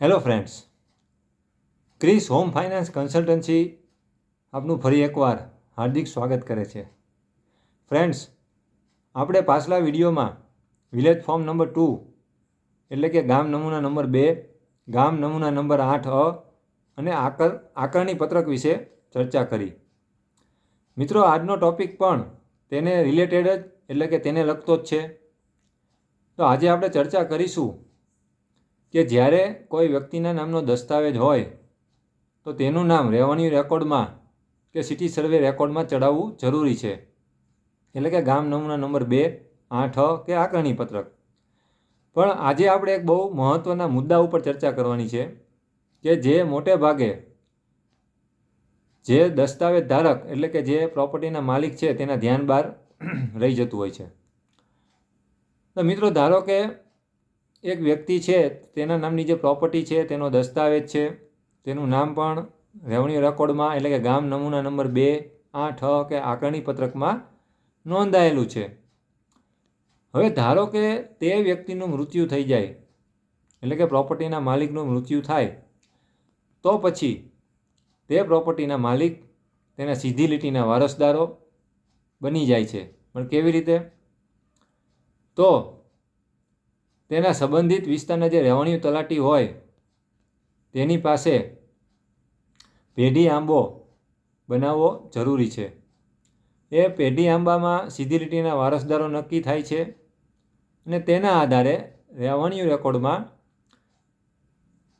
Hello friends Kris Home Finance Consultancy આપનું ફરી એકવાર હાર્દિક સ્વાગત કરે છે. ફ્રેન્ડ્સ આપણે પાછલા વિડીયોમાં વિલેજ ફોર્મ નંબર ટુ એટલે કે ગામ નમૂના નંબર બે, ગામ નમૂના નંબર આઠ, અ અને આકર, આકારણી પત્રક વિશે ચર્ચા કરી. મિત્રો, આજનો ટોપિક પણ તેને રિલેટેડ જ, એટલે કે તેને લગતો જ છે. તો આજે આપણે ચર્ચા કરીશું કે જ્યારે કોઈ વ્યક્તિના નામનો દસ્તાવેજ હોય, તો તેનું નામ રેવન્યુ રેકોર્ડમાં કે સિટી સર્વે રેકોર્ડમાં ચડાવવું જરૂરી છે. એટલે કે ગામ નમૂના નંબર બે, આઠ, કે આકારણી પત્રક. પણ આજે આપણે એક બહુ મહત્ત્વના મુદ્દા ઉપર ચર્ચા કરવાની છે કે જે મોટે ભાગે જે દસ્તાવેજ ધારક એટલે કે જે પ્રોપર્ટીના માલિક છે, તેના ધ્યાન બહાર રહી જતું હોય છે. તો મિત્રો, ધારો કે એક વ્યક્તિ છે, તેના નામની જે પ્રોપર્ટી છે, તેનો દસ્તાવેજ છે, તેનું નામ પણ રેવન્યુ રેકોર્ડમાં, એટલે કે ગામ નમૂના નંબર બે, આઠ કે આકારણી પત્રકમાં નોંધાયેલું છે. હવે ધારો કે તે વ્યક્તિનું મૃત્યુ થઈ જાય, એટલે કે પ્રોપર્ટીના માલિકનું મૃત્યુ થાય, તો પછી તે પ્રોપર્ટીના માલિક તેના સીધી લીટીના વારસદારો બની જાય છે. પણ કેવી રીતે? તો તેના સંબંધિત વિસ્તારના જે રેવન્યુ તલાટી હોય, તેની પાસે પેઢી આંબો બનાવવો જરૂરી છે. એ પેઢી આંબામાં સીધી લીટીના વારસદારો નક્કી થાય છે અને તેના આધારે રેવન્યુ રેકોર્ડમાં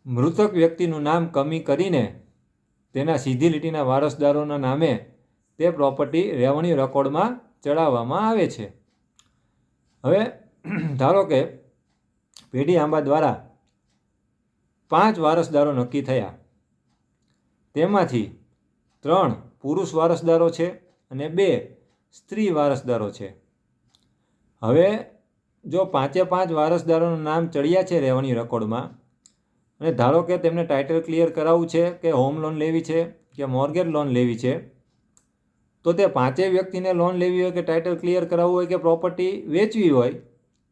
મૃતક વ્યક્તિનું નામ કમી કરીને તેના સીધી લીટીના વારસદારોના નામે તે પ્રોપર્ટી રેવન્યુ રેકોર્ડમાં ચડાવવામાં આવે છે. હવે, ધારો કે પેઢી આંબા દ્વારા પાંચ વારસદારો નક્કી થયા. તેમાંથી ત્રણ પુરુષ વારસદારો છે અને બે સ્ત્રી વારસદારો છે. હવે જો પાંચે પાંચ વારસદારોનું નામ ચડ્યા છે રહેવાની રેકોર્ડમાં, અને ધારો કે તેમને ટાઇટલ ક્લિયર કરાવવું છે કે હોમ લોન લેવી છે કે મોર્ગેજ લોન લેવી છે, તો તે પાંચેય વ્યક્તિને લોન લેવી હોય કે ટાઇટલ ક્લિયર કરાવવું હોય કે પ્રોપર્ટી વેચવી હોય,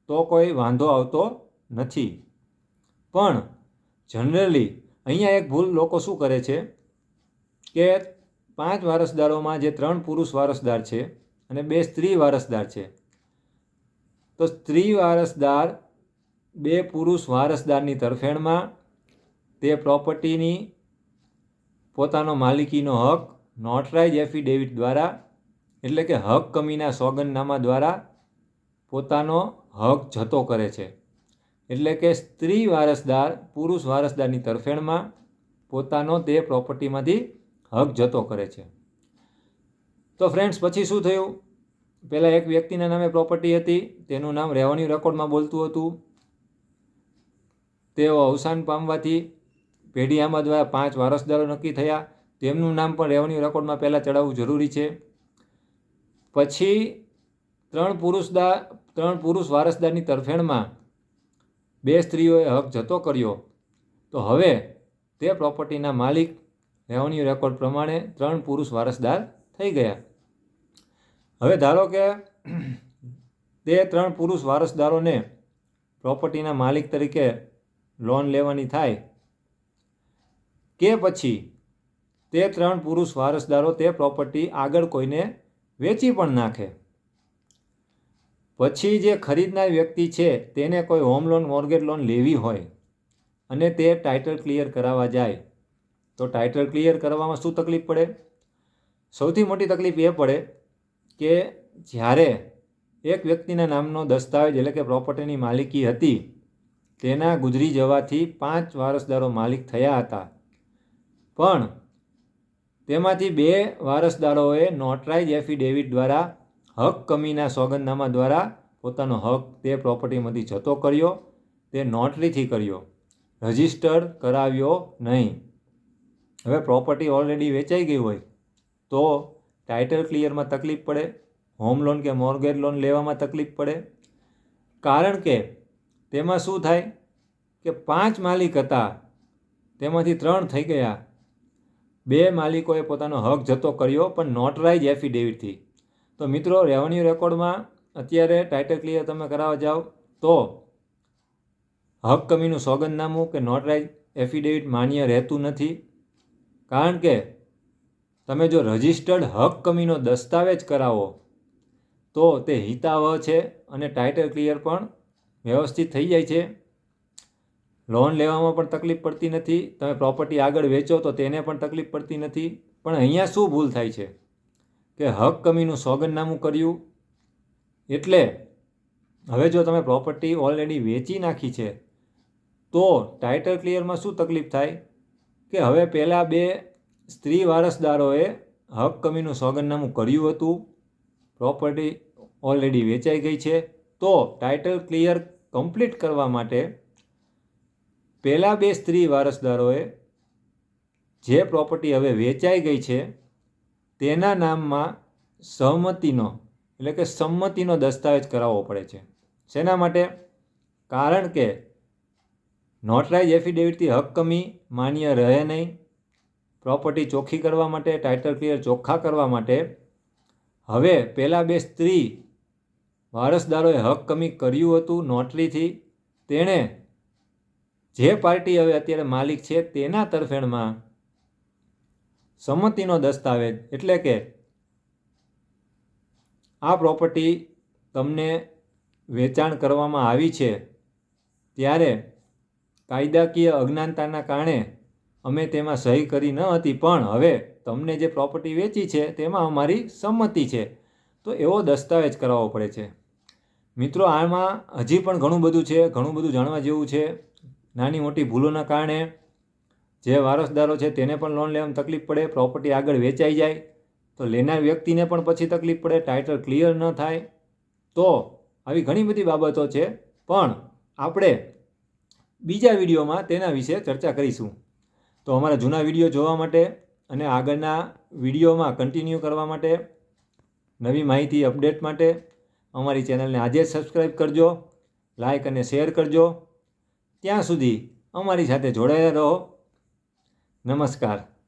તો કોઈ વાંધો આવતો નથી. પણ જનરલી અહીંયા એક ભૂલ લોકો શું કરે છે? કે પાંચ વારસદારોમાં જે ત્રણ પુરુષ વારસદાર છે અને બે સ્ત્રી વારસદાર છે. તો સ્ત્રી વારસદાર બે પુરુષ વારસદારની તરફેણમાં તે પ્રોપર્ટીની પોતાનો માલિકીનો હક નોટરાઇઝ એફિડેવિટ દ્વારા એટલે કે હક કમીના સોગંદનામા દ્વારા પોતાનો હક જતો કરે છે. એટલે કે સ્ત્રી વારસદાર, પુરુષ વારસદારની તરફેણમાં પોતાનો તે પ્રોપર્ટીમાંથી હક જતો કરે છે. તો ફ્રેન્ડ્સ, પછી શું થયું? પહેલાં એક વ્યક્તિના નામે પ્રોપર્ટી હતી, તેનું નામ રેવન્યુ રેકોર્ડમાં બોલતું હતું. તેઓ અવસાન પામવાથી પેઢી આમાં દ્વારા પાંચ વારસદારો નક્કી થયા. તેમનું નામ પણ રેવન્યુ રેકોર્ડમાં પહેલાં ચડાવવું જરૂરી છે. પછી ત્રણ પુરુષદા, ત્રણ પુરુષ વારસદારની તરફેણમાં બે સ્ત્રીઓએ હક જતો કર્યો. તો હવે તે પ્રોપર્ટીના માલિક રેવન્યુ રેકોર્ડ પ્રમાણે ત્રણ પુરુષ વારસદાર થઈ ગયા. હવે ધારો કે તે ત્રણ પુરુષ વારસદારોને પ્રોપર્ટીના માલિક તરીકે લોન લેવાની થાય, કે પછી તે ત્રણ પુરુષ વારસદારો તે પ્રોપર્ટી આગળ કોઈને વેચી પણ નાખે. પછી જે ખરીદનાર વ્યક્તિ છે, તેને કોઈ હોમ લોન મોર્ગેજ લોન લેવી હોય અને તે ટાઇટલ ક્લિયર કરાવવા જાય, તો ટાઇટલ ક્લિયર કરવામાં શું તકલીફ પડે? સૌથી મોટી તકલીફ એ પડે કે જ્યારે એક વ્યક્તિના નામનો દસ્તાવેજ એટલે કે પ્રોપર્ટીની માલિકી હતી, તેના ગુજરી જવાથી પાંચ વારસદારો માલિક થયા હતા. પણ તેમાંથી બે વારસદારોએ નોટરાઇઝ એફિડેવિટ દ્વારા હક કમીના સોગંદનામા દ્વારા પોતાનો હક તે પ્રોપર્ટીમાંથી જતો કર્યો, તે નોટરીથી કર્યો, રજિસ્ટર કરાવ્યો નહીં. હવે પ્રોપર્ટી ઓલરેડી વેચાઈ ગઈ હોય તો ટાઇટલ ક્લિયરમાં તકલીફ પડે, હોમ લોન કે મોર્ગેજ લોન લેવામાં તકલીફ પડે. કારણ કે તેમાં શું થાય કે પાંચ માલિક હતા, તેમાંથી ત્રણ થઈ ગયા. બે માલિકોએ પોતાનો હક જતો કર્યો પણ નોટરાઇઝ એફિડેવિટથી. તો મિત્રો રેવન્યુ રેકોર્ડમાં અત્યારે ટાઇટલ ક્લિયર તમે કરાવવા જાઓ તો હક કમીનું સોગંદનામું કે નોટરાઇઝ એફિડેવિટ માન્ય રહેતું નથી. કારણ કે તમે જો રજિસ્ટર્ડ હક કમીનો દસ્તાવેજ કરાવો તો તે હિતાવહ છે અને ટાઇટલ ક્લિયર પણ વ્યવસ્થિત થઈ જાય છે. લોન લેવામાં પણ તકલીફ પડતી નથી. તમે પ્રોપર્ટી આગળ વેચો તો તેને પણ તકલીફ પડતી નથી. પણ અહીંયા શું ભૂલ થાય છે? કે હક કમીનું સોગંદનામું કર્યું? એટલે હવે જો તમે પ્રોપર્ટી ઓલરેડી વેચી નાખી છે, તો ટાઇટલ ક્લિયરમાં શું તકલીફ થાય? કે હવે પહેલાં બે સ્ત્રી વારસદારોએ હક કમીનું સોગંદનામું કર્યું હતું પ્રોપર્ટી ઓલરેડી વેચાઈ ગઈ છે, તો ટાઇટલ ક્લિયર કમ્પ્લીટ કરવા માટે પહેલાં બે સ્ત્રી વારસદારોએ જે પ્રોપર્ટી હવે વેચાઈ ગઈ છે તેના નામમાં સહમતિનો એટલે કે સંમતિનો દસ્તાવેજ કરાવવો પડે છે. શેના માટે? કારણ કે નોટરાઇઝ એફિડેવિટથી હક કમી માન્ય રહે નહીં. પ્રોપર્ટી ચોખ્ખી કરવા માટે, ટાઇટલ ક્લિયર ચોખ્ખા કરવા માટે. હવે પહેલાં બે સ્ત્રી વારસદારોએ હક કમી કર્યું હતું નોટરીથી. તેણે જે પાર્ટી હવે અત્યારે માલિક છે તેના તરફેણમાં સંમતિનો દસ્તાવેજ એટલે કે આ પ્રોપર્ટી તમને વેચાણ કરવામાં આવી છે, ત્યારે કાયદાકીય અજ્ઞાનતાના કારણે અમે તેમાં સહી કરી ન હતી, પણ હવે તમને જે પ્રોપર્ટી વેચી છે તેમાં અમારી સંમતિ છે. તો એવો દસ્તાવેજ કરાવવો પડે છે. મિત્રો, આમાં હજી પણ ઘણું બધું છે, ઘણું બધું જાણવા જેવું છે. નાની મોટી ભૂલોના કારણે જે વારસદારો છે તેને પણ લોન લેવામાં તકલીફ પડે પ્રોપર્ટી આગળ વેચાઈ જાય, તો લેનાર વ્યક્તિને પણ પછી તકલીફ પડે ટાઇટલ ક્લિયર ન થાય. તો આવી ઘણી બધી બાબતો છે, પણ આપણે બીજા વિડીયોમાં તેના વિશે ચર્ચા કરીશું. તો અમારા જૂના વીડિયો જોવા માટે અને આગળના વિડીયોમાં કન્ટિન્યુ કરવા માટે નવી માહિતી અપડેટ માટે અમારી ચેનલને આજે જ સબસ્ક્રાઈબ કરજો લાઇક અને શેર કરજો. ત્યાં સુધી અમારી સાથે જોડાયેલા રહો. નમસ્કાર.